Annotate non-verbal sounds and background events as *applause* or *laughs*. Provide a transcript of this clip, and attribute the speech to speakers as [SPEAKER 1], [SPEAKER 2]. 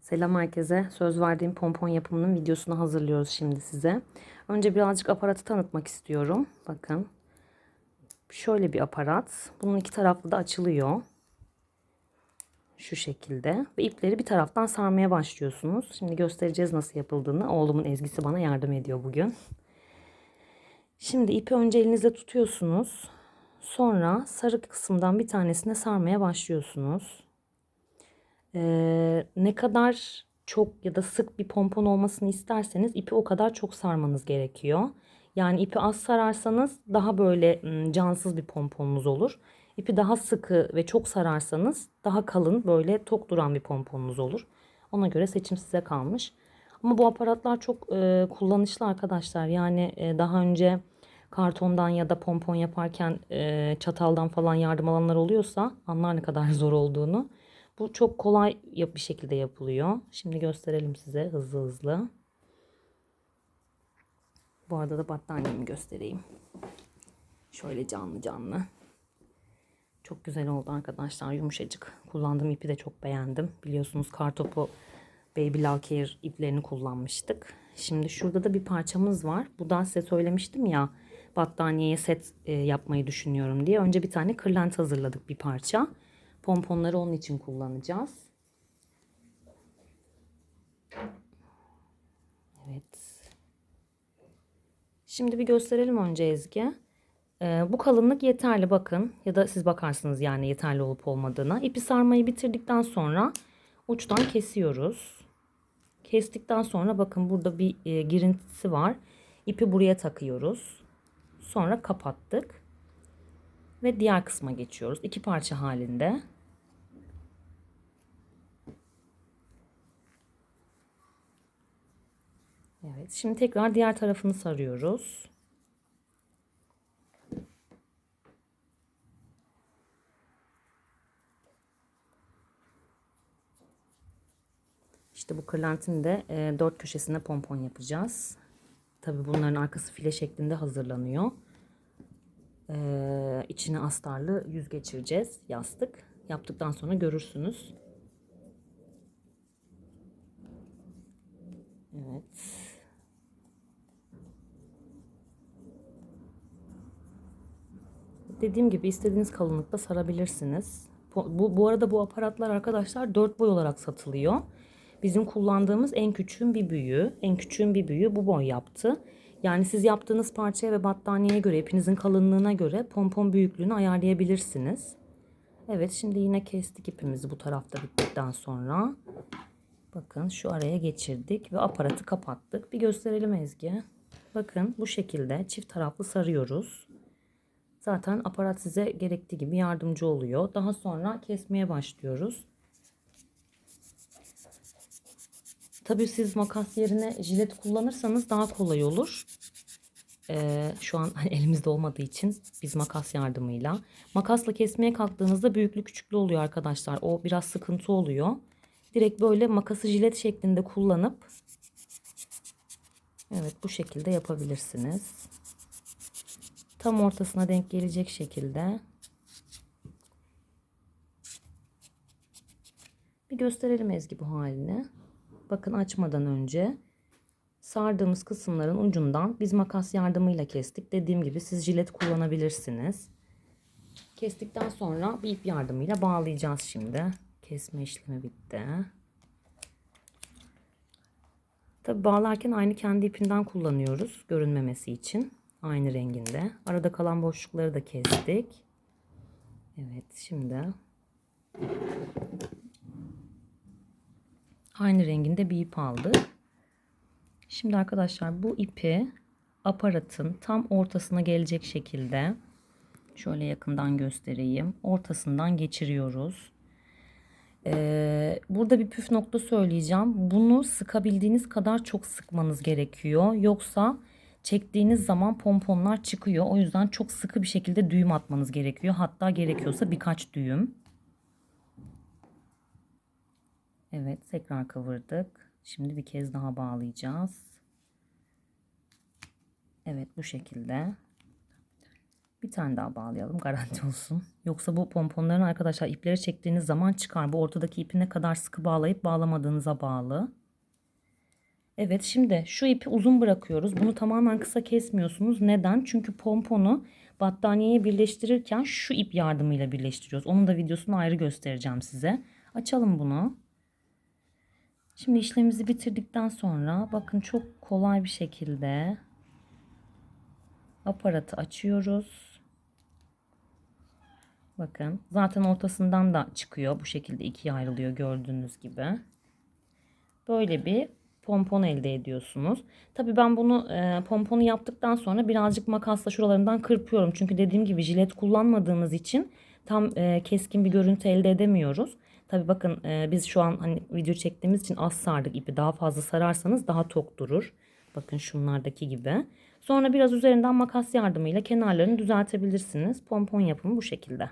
[SPEAKER 1] Selam herkese. Söz verdiğim pompon yapımının videosunu hazırlıyoruz şimdi size. Önce birazcık aparatı tanıtmak istiyorum. Bakın. Şöyle bir aparat. Bunun iki taraflı da açılıyor. Şu şekilde. Ve ipleri bir taraftan sarmaya başlıyorsunuz. Şimdi göstereceğiz nasıl yapıldığını. Oğlumun Ezgisi bana yardım ediyor bugün. Şimdi ipi önce elinizde tutuyorsunuz. Sonra sarı kısımdan bir tanesine sarmaya başlıyorsunuz. Ee, ne kadar çok ya da sık bir pompon olmasını isterseniz ipi o kadar çok sarmanız gerekiyor. Yani ipi az sararsanız daha böyle cansız bir pomponunuz olur. İpi daha sıkı ve çok sararsanız daha kalın böyle tok duran bir pomponunuz olur. Ona göre seçim size kalmış. Ama bu aparatlar çok e, kullanışlı arkadaşlar. Yani e, daha önce kartondan ya da pompon yaparken e, çataldan falan yardım alanlar oluyorsa anlar ne kadar *laughs* zor olduğunu. Bu çok kolay bir şekilde yapılıyor. Şimdi gösterelim size hızlı hızlı. Bu arada da battaniyemi göstereyim. Şöyle canlı canlı. Çok güzel oldu arkadaşlar. Yumuşacık. Kullandığım ipi de çok beğendim. Biliyorsunuz kartopu Baby Care iplerini kullanmıştık. Şimdi şurada da bir parçamız var. Bu da size söylemiştim ya battaniyeye set e, yapmayı düşünüyorum diye. Önce bir tane kırlent hazırladık bir parça. Pomponları onun için kullanacağız. Evet. Şimdi bir gösterelim önce Ezgi. Ee, bu kalınlık yeterli bakın. Ya da siz bakarsınız yani yeterli olup olmadığına. İpi sarmayı bitirdikten sonra uçtan kesiyoruz. Kestikten sonra bakın burada bir e, girintisi var. İpi buraya takıyoruz. Sonra kapattık. Ve diğer kısma geçiyoruz. İki parça halinde. Evet, şimdi tekrar diğer tarafını sarıyoruz. İşte bu kırlentin de e, dört köşesine pompon yapacağız. Tabii bunların arkası file şeklinde hazırlanıyor. Ee, içine astarlı yüz geçireceğiz. Yastık. Yaptıktan sonra görürsünüz. Evet. Dediğim gibi istediğiniz kalınlıkta sarabilirsiniz. Bu, bu arada bu aparatlar arkadaşlar dört boy olarak satılıyor. Bizim kullandığımız en küçüğün bir büyüğü, en küçüğün bir büyüğü bu boy yaptı. Yani siz yaptığınız parçaya ve battaniyeye göre, ipinizin kalınlığına göre pompon büyüklüğünü ayarlayabilirsiniz. Evet şimdi yine kestik ipimizi bu tarafta bittikten sonra. Bakın şu araya geçirdik ve aparatı kapattık. Bir gösterelim Ezgi. Bakın bu şekilde çift taraflı sarıyoruz. Zaten aparat size gerektiği gibi yardımcı oluyor. Daha sonra kesmeye başlıyoruz. Tabii siz makas yerine jilet kullanırsanız daha kolay olur. Ee, şu an hani elimizde olmadığı için biz makas yardımıyla. Makasla kesmeye kalktığınızda büyüklü küçüklü oluyor arkadaşlar. O biraz sıkıntı oluyor. Direkt böyle makası jilet şeklinde kullanıp Evet bu şekilde yapabilirsiniz. Tam ortasına denk gelecek şekilde. Bir gösterelim Ezgi bu halini. Bakın açmadan önce sardığımız kısımların ucundan biz makas yardımıyla kestik. Dediğim gibi siz jilet kullanabilirsiniz. Kestikten sonra bir ip yardımıyla bağlayacağız şimdi. Kesme işlemi bitti. Tabi bağlarken aynı kendi ipinden kullanıyoruz görünmemesi için. Aynı renginde. Arada kalan boşlukları da kestik. Evet şimdi aynı renginde bir ip aldık. Şimdi arkadaşlar bu ipi aparatın tam ortasına gelecek şekilde şöyle yakından göstereyim. Ortasından geçiriyoruz. Ee, burada bir püf nokta söyleyeceğim. Bunu sıkabildiğiniz kadar çok sıkmanız gerekiyor. Yoksa çektiğiniz zaman pomponlar çıkıyor. O yüzden çok sıkı bir şekilde düğüm atmanız gerekiyor. Hatta gerekiyorsa birkaç düğüm. Evet tekrar kıvırdık. Şimdi bir kez daha bağlayacağız. Evet bu şekilde. Bir tane daha bağlayalım garanti olsun. Yoksa bu pomponların arkadaşlar ipleri çektiğiniz zaman çıkar. Bu ortadaki ipi ne kadar sıkı bağlayıp bağlamadığınıza bağlı. Evet şimdi şu ipi uzun bırakıyoruz. Bunu tamamen kısa kesmiyorsunuz. Neden? Çünkü pomponu battaniyeye birleştirirken şu ip yardımıyla birleştiriyoruz. Onun da videosunu ayrı göstereceğim size. Açalım bunu. Şimdi işlemimizi bitirdikten sonra bakın çok kolay bir şekilde aparatı açıyoruz. Bakın zaten ortasından da çıkıyor. Bu şekilde ikiye ayrılıyor gördüğünüz gibi. Böyle bir pompon elde ediyorsunuz. Tabii ben bunu e, pomponu yaptıktan sonra birazcık makasla şuralarından kırpıyorum. Çünkü dediğim gibi jilet kullanmadığımız için tam e, keskin bir görüntü elde edemiyoruz. Tabii bakın e, biz şu an hani video çektiğimiz için az sardık ipi. Daha fazla sararsanız daha tok durur. Bakın şunlardaki gibi. Sonra biraz üzerinden makas yardımıyla kenarlarını düzeltebilirsiniz. Pompon yapımı bu şekilde.